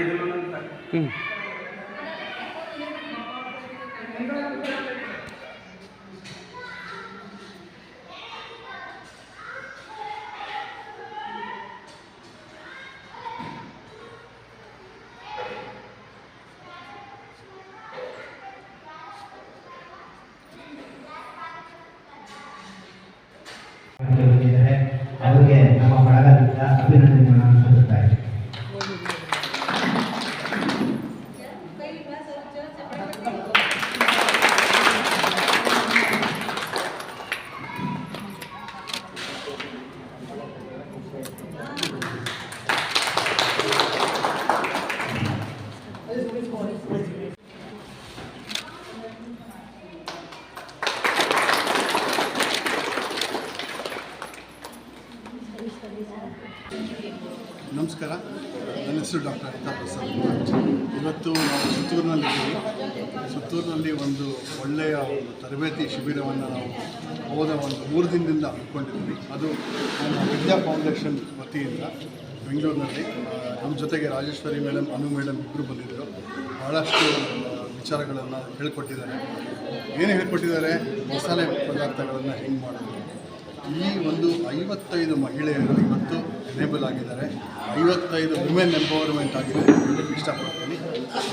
ಮಹಾದೇವಸ್ವಾಮಿ ಬಂದಿದ್ದಾರೆ ಅವರಿಗೆ ನಮ್ಮ ಬಳಗದಿಂದ ಅಭಿನಂದನೆಗಳನ್ನು ಸಲ್ಲಿಸ್ತಾ ಇದ್ದೀವಿ ನಮಸ್ಕಾರ. ನನ್ನ ಹೆಸರು ಡಾಕ್ಟರ್ ಪ್ರಸಾದ್ ಇವತ್ತು ನಾವು ಸುತ್ತೂರಿನಲ್ಲಿದ್ದೀವಿ. ಸುತ್ತೂರಿನಲ್ಲಿ ಒಂದು ಒಳ್ಳೆಯ ಒಂದು ತರಬೇತಿ ಶಿಬಿರವನ್ನು ನಾವು ಹೋದ ಒಂದು ಮೂರು ದಿನದಿಂದ ಹಮ್ಮಿಕೊಂಡಿದ್ವಿ ಅದು ನಮ್ಮ ವಿದ್ಯಾ ಫೌಂಡೇಶನ್ ವತಿಯಿಂದ ಬೆಂಗಳೂರಿನಲ್ಲಿ. ನಮ್ಮ ಜೊತೆಗೆ ರಾಜೇಶ್ವರಿ ಮೇಡಮ್, ಅನು ಮೇಡಮ್ ಇಬ್ಬರು ಬಂದಿದ್ದರು. ಭಾಳಷ್ಟು ವಿಚಾರಗಳನ್ನು ಹೇಳ್ಕೊಟ್ಟಿದ್ದಾರೆ. ಏನು ಹೇಳ್ಕೊಟ್ಟಿದ್ದಾರೆ? ಮಸಾಲೆ ಪದಾರ್ಥಗಳನ್ನು ಹೆಂಗೆ ಮಾಡೋದು? ಈ ಒಂದು ಐವತ್ತೈದು ಮಹಿಳೆಯರು ಇವತ್ತು ಎನೇಬಲ್ ಆಗಿದ್ದಾರೆ. ಐವತ್ತೈದು ವುಮೆನ್ ಎಂಪವರ್ಮೆಂಟ್ ಆಗಿದೆ ಅಂತ ಹೇಳಕ್ಕೆ ಇಷ್ಟಪಡ್ತೀನಿ.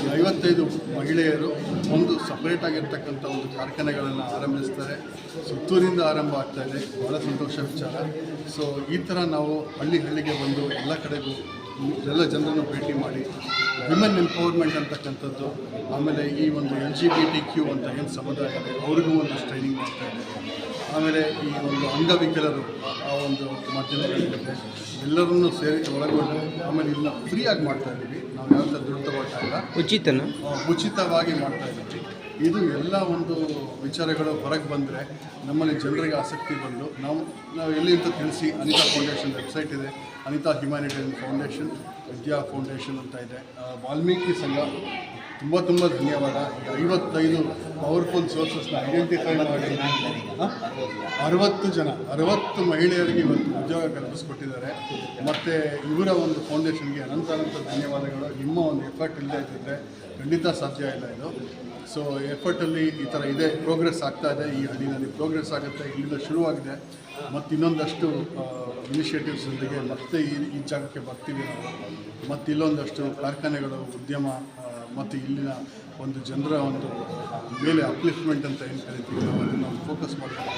ಈ ಐವತ್ತೈದು ಮಹಿಳೆಯರು ಒಂದು ಸಪ್ರೇಟ್ ಆಗಿರ್ತಕ್ಕಂಥ ಒಂದು ಕಾರ್ಖಾನೆಗಳನ್ನು ಆರಂಭಿಸ್ತಾರೆ. ಸುತ್ತೂರಿಂದ ಆರಂಭ ಇದೆ. ಭಾಳ ಸಂತೋಷ ವಿಚಾರ. ಸೊ ಈ ಥರ ನಾವು ಹಳ್ಳಿ ಹಳ್ಳಿಗೆ ಬಂದು ಎಲ್ಲ ಕಡೆಗೂ ಎಲ್ಲ ಜನರನ್ನು ಭೇಟಿ ಮಾಡಿ ವಿಮೆನ್ ಎಂಪವರ್ಮೆಂಟ್ ಅಂತಕ್ಕಂಥದ್ದು ಆಮೇಲೆ ಈ ಒಂದು L G B T Q ಅಂತ ಏನು ಸಮುದಾಯ ಇದೆ ಅವ್ರಿಗೂ ಒಂದು ಟ್ರೈನಿಂಗ್ ಮಾಡ್ತಾ ಇದ್ದಾರೆ. ಆಮೇಲೆ ಈ ಒಂದು ಅಂಗವಿಕಲರು ಆ- ಆ ಒಂದು ಮಾಧ್ಯಮಗಳಿದೆ ಎಲ್ಲರನ್ನೂ ಸೇರಿ ಒಳಗೊಂಡು ಆಮೇಲೆ ಇದನ್ನ ಫ್ರೀಯಾಗಿ ಮಾಡ್ತಾ ಇದ್ದೀವಿ. ನಾವು ಯಾವ ಥರ ದುಡ್ಡು ತಗೊಳ್ತಾ ಇಲ್ಲ. ಉಚಿತನ? ಉಚಿತವಾಗಿ ಮಾಡ್ತಾ ಇದ್ದೀವಿ. ಇದು ಎಲ್ಲ ಒಂದು ವಿಚಾರಗಳು ಹೊರಗೆ ಬಂದರೆ ನಮ್ಮಲ್ಲಿ ಜನರಿಗೆ ಆಸಕ್ತಿ ಬಂದು ನಾವು ನಾವು ಎಲ್ಲಿ ಅಂತ ತಿಳಿಸಿ ಅನಿತಾ ಫೌಂಡೇಶನ್ ವೆಬ್ಸೈಟ್ ಇದೆ. Anita humanitarian foundation, Vidya foundation ಅಂತ ಇದೆ. ವಾಲ್ಮೀಕಿ ಸಂಘ, ತುಂಬ ತುಂಬ ಧನ್ಯವಾದ. ಐವತ್ತೈದು ಪವರ್ಫುಲ್ ಸೋರ್ಸಸ್ನ ಐಡೆಂಟಿಫೈ ಮಾಡಿ? ಅರವತ್ತು ಜನ, ಅರವತ್ತು ಮಹಿಳೆಯರಿಗೆ ಇವತ್ತು ಉದ್ಯೋಗ ಕಲ್ಪಿಸ್ಕೊಟ್ಟಿದ್ದಾರೆ. ಮತ್ತು ಇವರ ಒಂದು ಫೌಂಡೇಶನ್ಗೆ ಅನಂತ ಅನಂತ ಧನ್ಯವಾದಗಳು. ನಿಮ್ಮ ಒಂದು ಎಫರ್ಟ್ ಇಲ್ಲದೆ ಇದ್ದಿದ್ರೆ ಖಂಡಿತ ಸಾಧ್ಯ ಇಲ್ಲ ಇದು. ಸೊ ಎಫರ್ಟಲ್ಲಿ ಈ ಥರ ಇದೆ ಪ್ರೋಗ್ರೆಸ್ ಆಗ್ತಾ ಇದೆ. ಈ ಹಳ್ಳಿನಲ್ಲಿ ಪ್ರೋಗ್ರೆಸ್ ಆಗುತ್ತೆ, ಇಲ್ಲಿಂದ ಶುರುವಾಗಿದೆ. ಮತ್ತು ಇನ್ನೊಂದಷ್ಟು ಇನಿಷಿಯೇಟಿವ್ಸ್ ಜೊತೆಗೆ ಮತ್ತೆ ಈ ಈ ಜಾಗಕ್ಕೆ ಬರ್ತೀವಿ ನಾವು. ಮತ್ತು ಕಾರ್ಖಾನೆಗಳು, ಉದ್ಯಮ ಮತ್ತು ಇಲ್ಲಿನ ಒಂದು ಜನರ ಒಂದು ಮೇಲೆ ಅಪ್ಲಿಫ್ಟ್ಮೆಂಟ್ ಅಂತ ಏನು ಕರಿತೀವಿ ನಾವು ನಾವು ಫೋಕಸ್ ಮಾಡಬೇಕು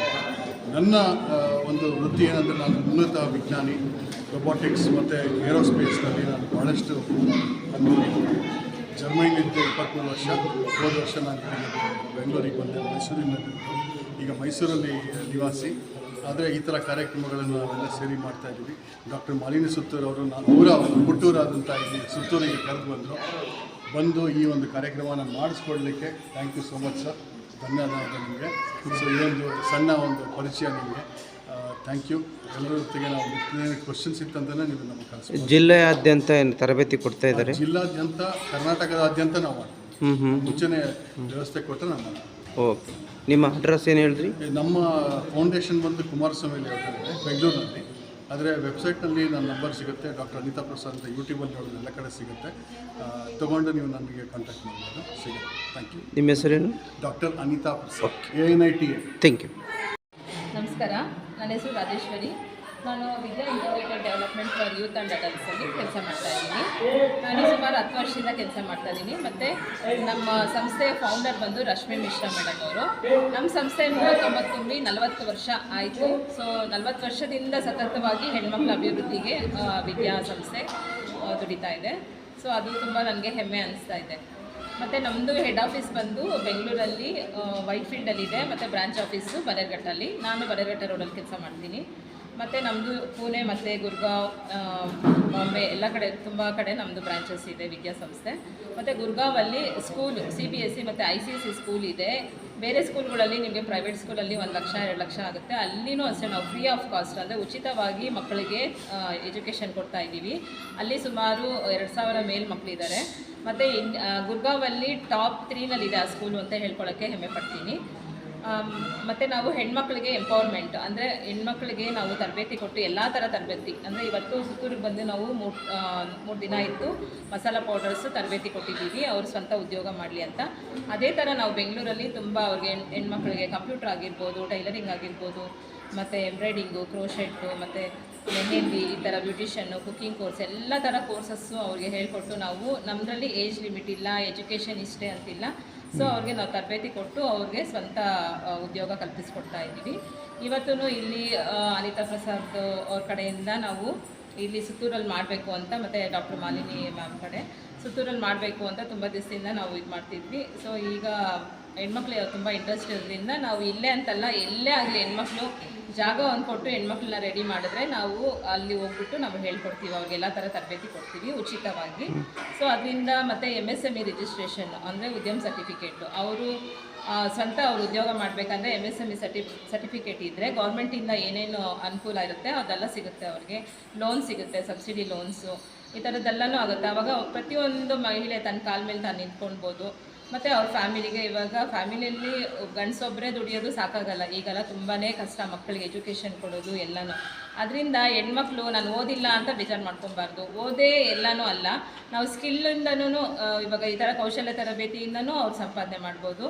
ನನ್ನ ಒಂದು ವೃತ್ತಿ ಏನಂದರೆ ನಾನು ಉನ್ನತ ವಿಜ್ಞಾನಿ ರೊಬಾಟಿಕ್ಸ್ ಮತ್ತು ಏರೋಸ್ಪೇಸ್ನಲ್ಲಿ ನಾನು ಭಾಳಷ್ಟು ಜರ್ಮನಿಲಿದ್ದೆ ಇಪ್ಪತ್ತ್ಮೂರು ವರ್ಷ, ಹೋದ ವರ್ಷ ನಾನು ಬೆಂಗಳೂರಿಗೆ ಬಂದೆ ಮೈಸೂರಿನಲ್ಲಿ ಈಗ ಮೈಸೂರಲ್ಲಿ ನಿವಾಸಿ. ಆದರೆ ಈ ಥರ ಕಾರ್ಯಕ್ರಮಗಳನ್ನು ನಾವೆಲ್ಲ ಸೇರಿ ಮಾಡ್ತಾ ಇದ್ದೀವಿ. ಡಾಕ್ಟರ್ ಮಾಲಿನಿ ಸುತ್ತೂರು ಅವರು ನಾನು ಊರ ಹುಟ್ಟೂರಾದಂಥ ಇಲ್ಲಿ ಸುತ್ತೂರಿಗೆ ಕರೆದು ಬಂದರು. ಬಂದು ಈ ಒಂದು ಕಾರ್ಯಕ್ರಮನ ಮಾಡಿಸ್ಕೊಡ್ಲಿಕ್ಕೆ thank you so much sir ಧನ್ಯವಾದ ನಿಮಗೆ. ಸೊ ಈ ಒಂದು ಸಣ್ಣ ಒಂದು ಪರಿಚಯ ನಿಮಗೆ. ಥ್ಯಾಂಕ್ ಯು ಎಲ್ಲರ ಜೊತೆಗೆ ನಾವು ಕ್ವಶನ್ಸ್ ಇತ್ತಂತಲೇ ನೀವು ನಮ್ಗೆ ಕಲಿಸಿ ಜಿಲ್ಲೆಯಾದ್ಯಂತ ಏನು ತರಬೇತಿ ಕೊಡ್ತಾ ಇದ್ದಾರೆ? ಜಿಲ್ಲಾದ್ಯಂತ ಕರ್ನಾಟಕದಾದ್ಯಂತ ನಾವು ಮಾಡ್ತೀವಿ. ಹ್ಞೂ ಹ್ಞೂ ಮುಂಚೆನೇ ವ್ಯವಸ್ಥೆ ಕೊಟ್ಟರೆ ನಾವು ಮಾಡ್ತೀವಿ. ಓಕೆ. ನಿಮ್ಮ ಅಡ್ರೆಸ್ ಏನು ಹೇಳಿದ್ರಿ ನಮ್ಮ ಫೌಂಡೇಶನ್ ಬಂದು ಕುಮಾರಸ್ವಾಮಿ ಬೆಂಗಳೂರಿನಲ್ಲಿ. ಆದರೆ ವೆಬ್ಸೈಟ್ನಲ್ಲಿ ನನ್ನ ನಂಬರ್ ಸಿಗುತ್ತೆ. ಡಾಕ್ಟರ್ ಅನಿತಾ ಪ್ರಸಾದ್ ಅಂತ ಯೂಟ್ಯೂಬಲ್ಲಿ ನೋಡಿದ್ರೆ ಎಲ್ಲ ಕಡೆ ಸಿಗುತ್ತೆ. ತೊಗೊಂಡು ತಗೊಂಡು ನೀವು ನನಗೆ ಕಾಂಟ್ಯಾಕ್ಟ್ ಮಾಡ್ಬೋದು. ಸಿಗುತ್ತೆ. ಥ್ಯಾಂಕ್ ಯು ನಿಮ್ಮ ಹೆಸರೇನು? Doctor Anita Prasad. A N I T A. Thank you ನಮಸ್ಕಾರ. ನನ್ನ ಹೆಸರು ರಾಜೇಶ್ವರಿ. ನಾನು Vidya integrated development for youth and ಅಡಲ್ಟ್ಸಲ್ಲಿ ಕೆಲಸ ಮಾಡ್ತಾ ಇದ್ದೀನಿ. ನಾನು ಸುಮಾರು ಹತ್ತು ವರ್ಷದಿಂದ ಕೆಲಸ ಮಾಡ್ತಾ ಇದ್ದೀನಿ. ಮತ್ತು ನಮ್ಮ ಸಂಸ್ಥೆಯ ಫೌಂಡರ್ ಬಂದು ರಶ್ಮಿ ಮಿಶ್ರಾ ಮೇಡಮ್ ಅವರು. ನಮ್ಮ ಸಂಸ್ಥೆ ಮೂವತ್ತೊಂಬತ್ತು ತುಂಬಿ ನಲವತ್ತು ವರ್ಷ ಆಯಿತು. ಸೊ ನಲವತ್ತು ವರ್ಷದಿಂದ ಸತತವಾಗಿ ಹೆಣ್ಮಕ್ಳ ಅಭಿವೃದ್ಧಿಗೆ ವಿದ್ಯಾ ಸಂಸ್ಥೆ ದುಡಿತಾ ಇದೆ. ಸೊ ಅದು ತುಂಬ ನನಗೆ ಹೆಮ್ಮೆ ಅನಿಸ್ತಾ ಇದೆ. ಮತ್ತು ನಮ್ಮದು ಹೆಡ್ ಆಫೀಸ್ ಬಂದು ಬೆಂಗಳೂರಲ್ಲಿ ವೈಟ್ ಫೀಲ್ಡಲ್ಲಿದೆ ಮತ್ತು ಬ್ರಾಂಚ್ ಆಫೀಸು ಬರೇರ್ಘಟ್ಟಲ್ಲಿ ನಾನು ಬರೇರ್ಘಟ್ಟ ರೋಡಲ್ಲಿ ಕೆಲಸ ಮಾಡ್ತೀನಿ. ಮತ್ತು ನಮ್ಮದು ಪುಣೆ, ಮತ್ತು ಗುರ್ಗಾಂವ್ ಬಾಂಬೆ ಎಲ್ಲ ಕಡೆ, ತುಂಬ ಕಡೆ ನಮ್ಮದು ಬ್ರಾಂಚಸ್ ಇದೆ ವಿದ್ಯಾಸಂಸ್ಥೆ ಮತ್ತು ಗುರ್ಗಾಂವಲ್ಲಿ school C B S C ಮತ್ತು I C S C school ಇದೆ. ಬೇರೆ ಸ್ಕೂಲ್ಗಳಲ್ಲಿ ನಿಮಗೆ ಪ್ರೈವೇಟ್ ಸ್ಕೂಲಲ್ಲಿ ಒಂದು ಲಕ್ಷ, ಎರಡು ಲಕ್ಷ ಆಗುತ್ತೆ. ಅಲ್ಲಿನೂ ಅಷ್ಟೇ ನಾವು ಫ್ರೀ ಆಫ್ ಕಾಸ್ಟ್ ಅಂದರೆ ಉಚಿತವಾಗಿ ಮಕ್ಕಳಿಗೆ ಎಜುಕೇಷನ್ ಕೊಡ್ತಾ ಇದ್ದೀವಿ. ಅಲ್ಲಿ ಸುಮಾರು ಎರಡು ಸಾವಿರ ಮೇಲ್ ಮಕ್ಕಳಿದ್ದಾರೆ ಮತ್ತು ಇನ್ ಗುರ್ಗಾಂವಲ್ಲಿ ಟಾಪ್ ತ್ರೀನಲ್ಲಿದೆ ಆ ಸ್ಕೂಲು ಅಂತ ಹೇಳ್ಕೊಳ್ಳೋಕ್ಕೆ ಹೆಮ್ಮೆ ಪಡ್ತೀನಿ. ಮತ್ತೆ ನಾವು ಹೆಣ್ಮಕ್ಳಿಗೆ ಎಂಪವರ್ಮೆಂಟ್ ಅಂದರೆ ಹೆಣ್ಮಕ್ಳಿಗೆ ನಾವು ತರಬೇತಿ ಕೊಟ್ಟು ಎಲ್ಲ ಥರ ತರಬೇತಿ. ಅಂದರೆ ಇವತ್ತು ಸುತ್ತೂರಿಗೆ ಬಂದು ನಾವು ಮೂರು ಮೂರು ದಿನ ಇತ್ತು ಮಸಾಲ ಪೌಡರ್ಸ್ ತರಬೇತಿ ಕೊಟ್ಟಿದ್ದೀವಿ, ಅವ್ರು ಸ್ವಂತ ಉದ್ಯೋಗ ಮಾಡಲಿ ಅಂತ. ಅದೇ ಥರ ನಾವು ಬೆಂಗಳೂರಲ್ಲಿ ತುಂಬ ಅವ್ರಿಗೆ ಹೆಣ್, ಹೆಣ್ಮಕ್ಳಿಗೆ ಕಂಪ್ಯೂಟರ್ ಆಗಿರ್ಬೋದು ಟೈಲರಿಂಗ್ ಆಗಿರ್ಬೋದು, ಮತ್ತು ಎಂಬ್ರಾಯ್ಡಿಂಗು ಕ್ರೋಶೆಟ್ಟು ಮತ್ತು ಮೆಹಂದಿ ಈ ಥರ ಬ್ಯೂಟಿಷನ್ನು ಕುಕ್ಕಿಂಗ್ ಕೋರ್ಸ್ ಎಲ್ಲ ಥರ ಕೋರ್ಸಸ್ಸು ಅವ್ರಿಗೆ ಹೇಳಿಕೊಟ್ಟು ನಾವು ನಮ್ಮದ್ರಲ್ಲಿ ಏಜ್ ಲಿಮಿಟ್ ಇಲ್ಲ ಎಜುಕೇಷನ್ ಇಷ್ಟೇ ಅಂತಿಲ್ಲ. ಸೊ ಅವ್ರಿಗೆ ನಾವು ತರಬೇತಿ ಕೊಟ್ಟು ಅವ್ರಿಗೆ ಸ್ವಂತ ಉದ್ಯೋಗ ಕಲ್ಪಿಸ್ಕೊಡ್ತಾ ಇದ್ದೀವಿ. ಇವತ್ತೂ ಇಲ್ಲಿ ಅನಿತಾ ಪ್ರಸಾದ್ ಅವ್ರ ಕಡೆಯಿಂದ ನಾವು ಇಲ್ಲಿ ಸುತ್ತೂರಲ್ಲಿ ಮಾಡಬೇಕು ಅಂತ ಮತ್ತು ಡಾಕ್ಟರ್ ಮಾಲಿನಿ ಮ್ಯಾಮ್ ಕಡೆ ಸುತ್ತೂರಲ್ಲಿ ಮಾಡಬೇಕು ಅಂತ ತುಂಬ ದಿವಸದಿಂದ ನಾವು ಇದು ಮಾಡ್ತಿದ್ವಿ. ಸೊ ಈಗ ಹೆಣ್ಮಕ್ಳು ತುಂಬ ಇಂಟ್ರೆಸ್ಟ್ ಇರೋದ್ರಿಂದ ನಾವು ಇಲ್ಲೇ ಅಂತಲ್ಲ, ಎಲ್ಲೇ ಆಗಲಿ ಹೆಣ್ಮಕ್ಳು ಜಾಗ ಒಂದು ಕೊಟ್ಟು ಹೆಣ್ಮಕ್ಳನ್ನ ರೆಡಿ ಮಾಡಿದ್ರೆ ನಾವು ಅಲ್ಲಿ ಹೋಗ್ಬಿಟ್ಟು ನಾವು ಹೇಳ್ಕೊಡ್ತೀವಿ, ಅವ್ರಿಗೆ ಎಲ್ಲ ಥರ ತರಬೇತಿ ಕೊಡ್ತೀವಿ ಉಚಿತವಾಗಿ. ಸೊ ಅದರಿಂದ ಮತ್ತು M S M E registration ಅಂದರೆ ಉದ್ಯಮ ಸರ್ಟಿಫಿಕೇಟು ಅವರು ಸ್ವಂತ ಅವ್ರು ಉದ್ಯೋಗ ಮಾಡಬೇಕಂದ್ರೆ ಎಂ ಎಸ್ ಎಂ ಇ ಸರ್ಟಿ ಸರ್ಟಿಫಿಕೇಟ್ ಇದ್ದರೆ ಗೌರ್ಮೆಂಟಿಂದ ಏನೇನು ಅನುಕೂಲ ಇರುತ್ತೆ ಅದೆಲ್ಲ ಸಿಗುತ್ತೆ ಅವ್ರಿಗೆ. ಲೋನ್ ಸಿಗುತ್ತೆ, ಸಬ್ಸಿಡಿ ಲೋನ್ಸು ಈ ಥರದ್ದೆಲ್ಲನೂ ಆಗುತ್ತೆ. ಆವಾಗ ಪ್ರತಿಯೊಂದು ಮಹಿಳೆ ತನ್ನ ಕಾಲ ಮೇಲೆ ತಾನು ನಿಂತ್ಕೊಳ್ಬೋದು. ಮತ್ತು ಅವ್ರ ಫ್ಯಾಮಿಲಿಗೆ ಇವಾಗ ಫ್ಯಾಮಿಲಿಯಲ್ಲಿ ಗಂಡಸೊಬ್ಬರೇ ದುಡಿಯೋದು ಸಾಕಾಗಲ್ಲ. ಈಗೆಲ್ಲ ತುಂಬಾ ಕಷ್ಟ ಮಕ್ಕಳಿಗೆ ಎಜುಕೇಷನ್ ಕೊಡೋದು ಎಲ್ಲನೂ. ಅದರಿಂದ ಹೆಣ್ಮಕ್ಳು ನಾನು ಓದಿಲ್ಲ ಅಂತ ಬೇಜಾರು ಮಾಡ್ಕೊಬಾರ್ದು ಓದೇ ಎಲ್ಲನೂ ಅಲ್ಲ. ನಾವು ಸ್ಕಿಲ್ಲಿಂದನೂ ಇವಾಗ ಈ ಥರ ಕೌಶಲ್ಯ ತರಬೇತಿಯಿಂದನೂ ಅವ್ರು ಸಂಪಾದನೆ ಮಾಡ್ಬೋದು.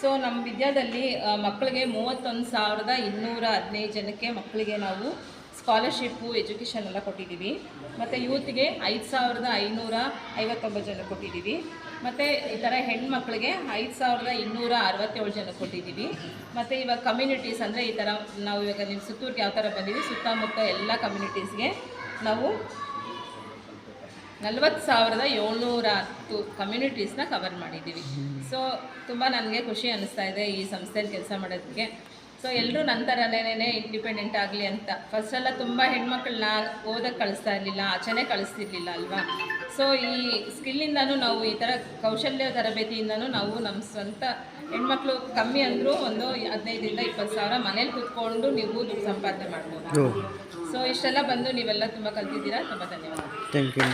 ಸೊ ನಮ್ಮ ವಿದ್ಯಾದಲ್ಲಿ ಮಕ್ಕಳಿಗೆ ಮೂವತ್ತೊಂದು ಸಾವಿರದ ಇನ್ನೂರ ಹದಿನೈದು ಜನಕ್ಕೆ ಮಕ್ಕಳಿಗೆ ನಾವು ಸ್ಕಾಲರ್ಶಿಪ್ಪು, ಎಜುಕೇಷನ್ ಎಲ್ಲ ಕೊಟ್ಟಿದ್ದೀವಿ. ಮತ್ತು ಯೂತ್ಗೆ ಐದು ಸಾವಿರದ ಐನೂರ ಐವತ್ತೊಂಬತ್ತು ಜನ ಕೊಟ್ಟಿದ್ದೀವಿ. ಮತ್ತು ಈ ಥರ ಹೆಣ್ಮಕ್ಳಿಗೆ ಐದು ಸಾವಿರದ ಇನ್ನೂರ ಅರವತ್ತೇಳು ಜನ ಕೊಟ್ಟಿದ್ದೀವಿ. ಮತ್ತು ಇವಾಗ ಕಮ್ಯುನಿಟೀಸ್ ಅಂದರೆ ಈ ಥರ ನಾವು ಇವಾಗ ನೀವು ಸುತ್ತೂರಿಗೆ ಯಾವ ಥರ ಬಂದಿದ್ದೀವಿ, ಸುತ್ತಮುತ್ತ ಎಲ್ಲ ಕಮ್ಯುನಿಟೀಸ್ಗೆ ನಾವು ನಲ್ವತ್ತು ಸಾವಿರದ ಏಳ್ನೂರ ಹತ್ತು ಕಮ್ಯುನಿಟೀಸ್ನ ಕವರ್ ಮಾಡಿದ್ದೀವಿ. ಸೊ ತುಂಬ ನನಗೆ ಖುಷಿ ಅನ್ನಿಸ್ತಾ ಇದೆ ಈ ಸಂಸ್ಥೆಯಲ್ಲಿ ಕೆಲಸ ಮಾಡೋದಕ್ಕೆ. ಸೊ ಎಲ್ಲರೂ ನನ್ನ ಥರನೇ ಇಂಡಿಪೆಂಡೆಂಟ್ ಆಗಲಿ ಅಂತ. ಫಸ್ಟೆಲ್ಲ ತುಂಬ ಹೆಣ್ಮಕ್ಳನ್ನ ಓದಕ್ಕೆ ಕಳಿಸ್ತಾ ಇರಲಿಲ್ಲ ಆಚೆನೇ ಕಳಿಸ್ತಿರ್ಲಿಲ್ಲ ಅಲ್ವಾ? ಸೊ ಈ ಸ್ಕಿಲ್ಲಿಂದನೂ ನಾವು ಈ ಥರ ಕೌಶಲ್ಯ ತರಬೇತಿಯಿಂದನೂ ನಾವು ನಮ್ಮ ಸ್ವಂತ ಹೆಣ್ಮಕ್ಳು ಕಮ್ಮಿ ಅಂದರೂ ಒಂದು ಹದಿನೈದರಿಂದ ಇಪ್ಪತ್ತು ಸಾವಿರ ಮನೇಲಿ ಕೂತ್ಕೊಂಡು ನೀವು ದುಡ್ಡು ಸಂಪಾದನೆ ಮಾಡ್ಬೋದು? ಸೊ ಇಷ್ಟೆಲ್ಲ ಬಂದು ನೀವೆಲ್ಲ ತುಂಬ ಕಲ್ತಿದ್ದೀರಾ ತುಂಬ ಧನ್ಯವಾದ ಥ್ಯಾಂಕ್ ಯು